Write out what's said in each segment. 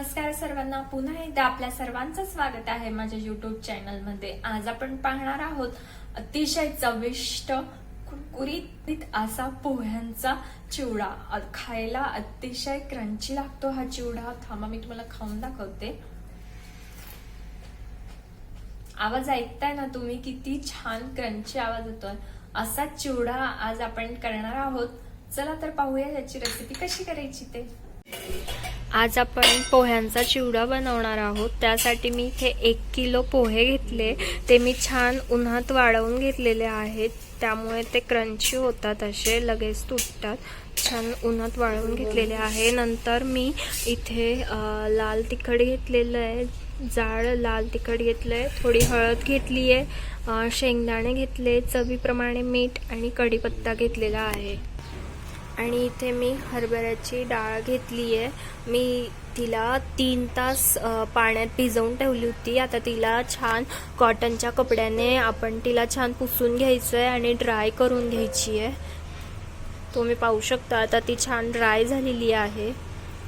नमस्कार सर्वांना. पुन्हा एकदा आपल्या सर्वांचं स्वागत आहे माझ्या युट्यूब चॅनलमध्ये आज आपण पाहणार आहोत अतिशय चविष्ट कुरकुरीत असा पोह्यांचा चिवडा. खायला अतिशय क्रंची लागतो हा चिवडा. थांबा मी तुम्हाला खाऊन दाखवते. आवाज ऐकताय ना तुम्ही? किती छान क्रंची आवाज येतोय. असा चिवडा आज आपण करणार आहोत. चला तर पाहूया याची रेसिपी कशी करायची ते. आज आपण पोह्यांचा चिवडा बनवणार आहोत. त्यासाठी मी इथे एक किलो पोहे घेतले. ते मी छान उन्हात वाळवून घेतलेले आहेत. त्यामुळे ते क्रंची होतात असे लगेच तुटतात. छान उन्हात वाळवून घेतलेले आहे. नंतर मी इथे लाल तिखट घेतलेलं आहे. जाड लाल तिखट घेतलं आहे थोडी हळद घेतली आहे. शेंगदाणे घेतले. चवीप्रमाणे मीठ आणि कढीपत्ता घेतलेला आहे. आणि इथे मी हरभऱ्याची डाळ घेतली आहे मी तिला तीन तास पाण्यात भिजवून ठेवली होती. आता तिला छान कॉटनच्या कपड्याने आपण तिला छान पुसून घ्यायचं आहे आणि ड्राय करून घ्यायची आहे तुम्ही पाहू शकता आता ती छान ड्राय झालेली आहे.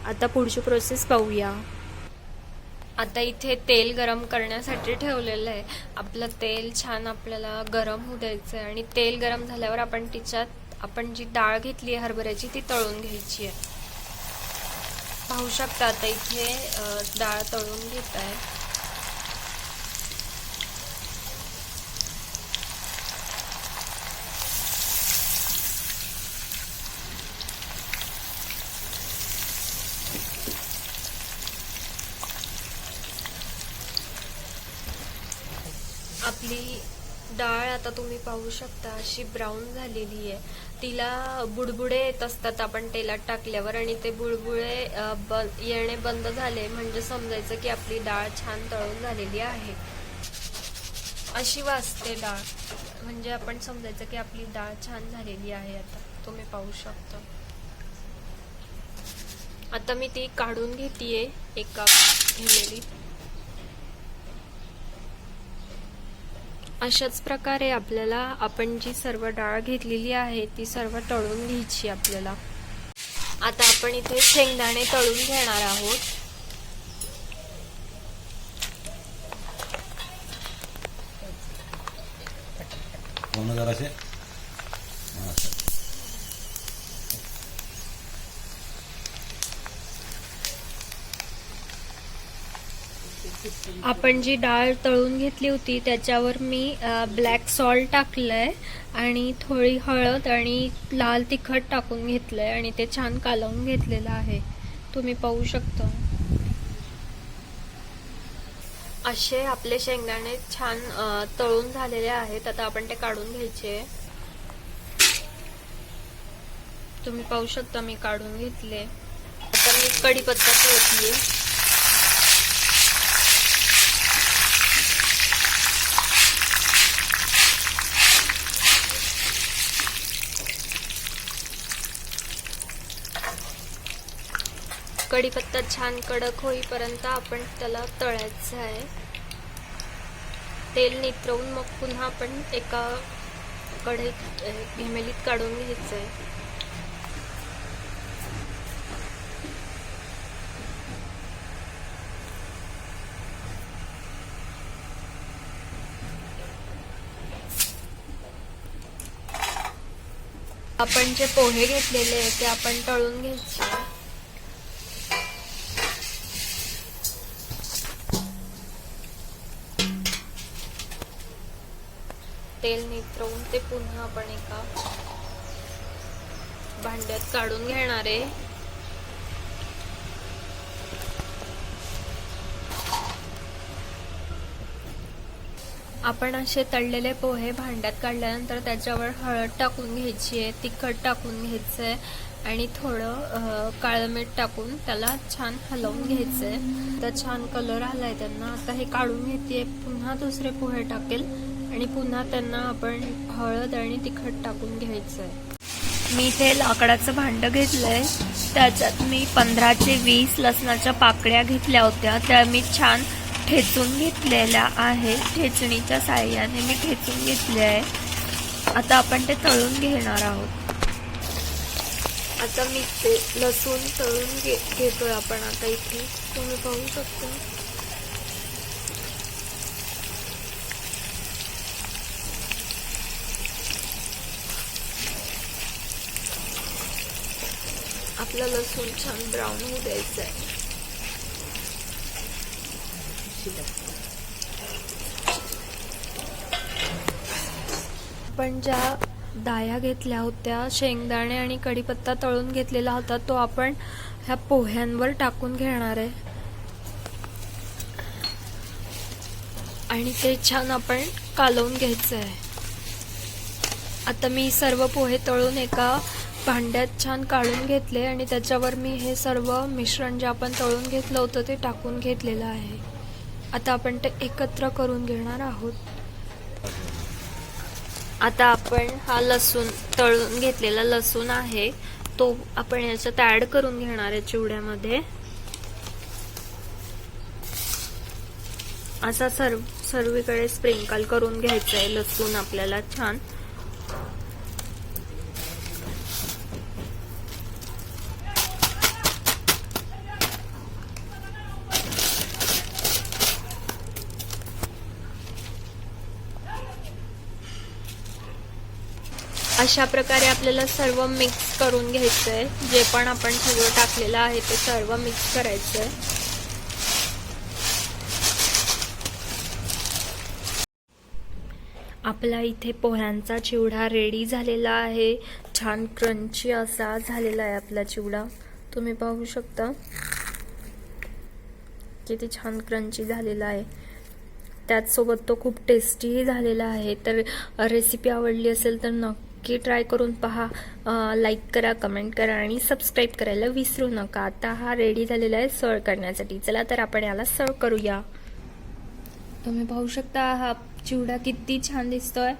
आता पुढची प्रोसेस पाहूया. आता इथे तेल गरम करण्यासाठी ठेवलेलं आहे आपलं तेल छान आपल्याला गरम होऊ द्यायचं आहे आणि तेल गरम झाल्यावर आपण तिच्यात आपण जी डाळ घेतली आहे हरभऱ्याची ती तळून घ्यायची आहे. पाहू शकता आता इथे डाळ तळून घेत आहे. आपली डाळ आता तुम्ही पाहू शकता अशी ब्राऊन झालेली आहे. तिला बुडबुडे येत असतात आपण तेलात टाकल्यावर आणि ते बुडबुडे ब येणे बंद झाले म्हणजे समजायचं की आपली डाळ छान तळून झालेली आहे. अशी वाजते डाळ. म्हणजे आपण समजायचं की आपली डाळ छान झालेली आहे आता. तुम्ही पाहू शकता. आता मी ती काढून घेतीये एका घेलेली अशाच प्रकारे आपल्याला आपण जी सर्व डाळ घेतलेली आहे ती सर्व तळून घ्यायची आपल्याला. आता आपण इथे शेंगदाणे तळून घेणार आहोत. जरासे हा, असं. आपण जी डाळ तळून घेतली होती त्याच्यावर मी ब्लॅक सॉल्ट टाकलंय आणि थोडी हळद आणि लाल तिखट टाकून घेतलंय आणि ते छान कालवून घेतलेलं आहे. तुम्ही पाहू शकता. असे आपले शेंगदाणे छान तळून झालेले आहेत. आता आपण ते काढून घ्यायचे. तुम्ही पाहू शकता मी काढून घेतले. आता मी कढीपत्ता ठेवतीये. कढीपत्ता छान कडक होईपर्यंत आपण त्याला तळायचं आहे. तेल नितरवून मग पुन्हा आपण एका कढईत अ, घेमेलीत काढून घ्यायचं आहे. आपण जे पोहे घेतलेले आहे ते आपण तळून घ्यायचे आहे. तेल नितरवून ते पुन्हा आपण एका भांड्यात काढून घेणार आहे. आपण असे तळलेले पोहे भांड्यात काढल्यानंतर त्याच्यावर हळद टाकून घ्यायची आहे तिखट टाकून घ्यायचं आहे आणि थोडं काळं मीठ टाकून त्याला छान हलवून घ्यायचं आहे तर छान कलर आलाय त्यांना. आता हे काढून घेते पुन्हा दुसरे पोहे टाकेल. आणि पुन्हा त्यांना आपण हळद आणि तिखट टाकून घ्यायचं आहे मी इथे लाकडाचं भांडं घेतलंय. त्याच्यात मी पंधरा ते वीस लसणाच्या पाकळ्या घेतल्या होत्या. त्या मी छान ठेचून घेतलेल्या आहेत. ठेचणीच्या साह्याने मी ठेचून घेतले आहे. आता आपण ते तळून घेणार आहोत. आता मी ते लसूण तळून घे घेतोय आपण. आता इथे तुम्ही पाहू शकता. आपला लसूण छान ब्राऊन होऊ द्यायचं आहे आपण ज्या दाया घेतल्या होत्या शेंगदाणे आणि कढीपत्ता तळून घेतलेला होता तो आपण ह्या पोह्यांवर टाकून घेणार आहे. आणि ते छान आपण कालवून घ्यायचं आहे आता मी सर्व पोहे तळून एका भांड्यात छान काढून घेतले आणि त्याच्यावर मी हे सर्व मिश्रण जे आपण तळून घेतलं होतं ते टाकून घेतलेलं आहे. आता आपण ते एकत्र करून घेणार आहोत. आता आपण हा लसूण तळून घेतलेला लसूण आहे तो आपण याच्यात ऍड करून घेणार आहे चिवड्यामध्ये. असा सर्व सर्वीकडे स्प्रिंकल करून घ्यायचं आहे लसूण आपल्याला छान. अशा प्रकारे आपल्याला सर्व मिक्स करून घ्यायचं आहे जे पण आपण सगळं टाकलेलं आहे ते सर्व मिक्स करायचं आहे आपला इथे पोह्यांचा चिवडा रेडी झालेला आहे. छान क्रंची असा झालेला आहे आपला चिवडा. तुम्ही पाहू शकता. किती छान क्रंची झालेला आहे. त्याचसोबत तो खूप टेस्टीही झालेला आहे. तर रेसिपी आवडली असेल तर नक्की ट्राय करून पहा. लाईक करा कमेंट करा आणि सबस्क्राईब करायला विसरू नका. आता हा रेडी झालेला आहे सर्व करण्यासाठी. चला तर आपण याला सर्व करूया. तुम्ही पाहू शकता हा चिवडा किती छान दिसतोय.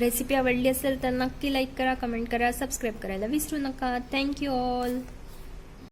रेसिपी आवडली असेल तर नक्की लाईक करा कमेंट करा सबस्क्राईब करायला विसरू नका. Thank you all